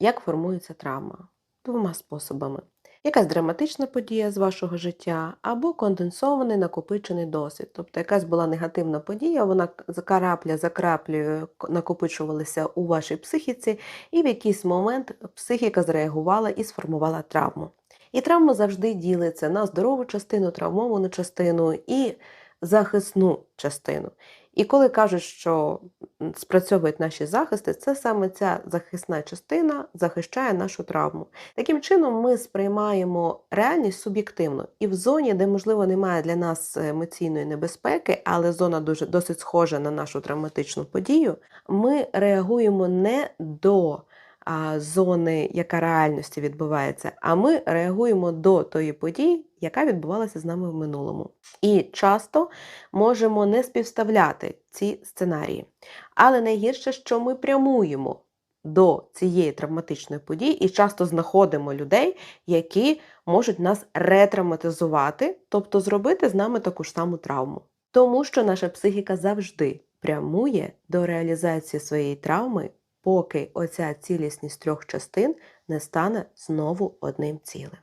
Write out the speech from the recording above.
Як формується травма? Двома способами. Якась драматична подія з вашого життя, або конденсований накопичений досвід. Тобто якась була негативна подія, вона к- за крапля за краплею накопичувалася у вашій психіці, і в якийсь момент психіка зреагувала і сформувала травму. І травма завжди ділиться на здорову частину, травмовану частину і захисну частину. І коли кажуть, що спрацьовують наші захисти, це саме ця захисна частина захищає нашу травму. Таким чином, ми сприймаємо реальність суб'єктивно. І в зоні, де, можливо, немає для нас емоційної небезпеки, але зона дуже досить схожа на нашу травматичну подію, ми реагуємо не до зони, яка реальності відбувається, а ми реагуємо до тої події, яка відбувалася з нами в минулому. І часто можемо не співставляти ці сценарії. Але найгірше, що ми прямуємо до цієї травматичної події і часто знаходимо людей, які можуть нас ретравматизувати, тобто зробити з нами таку ж саму травму. Тому що наша психіка завжди прямує до реалізації своєї травми, поки оця цілісність трьох частин не стане знову одним цілим.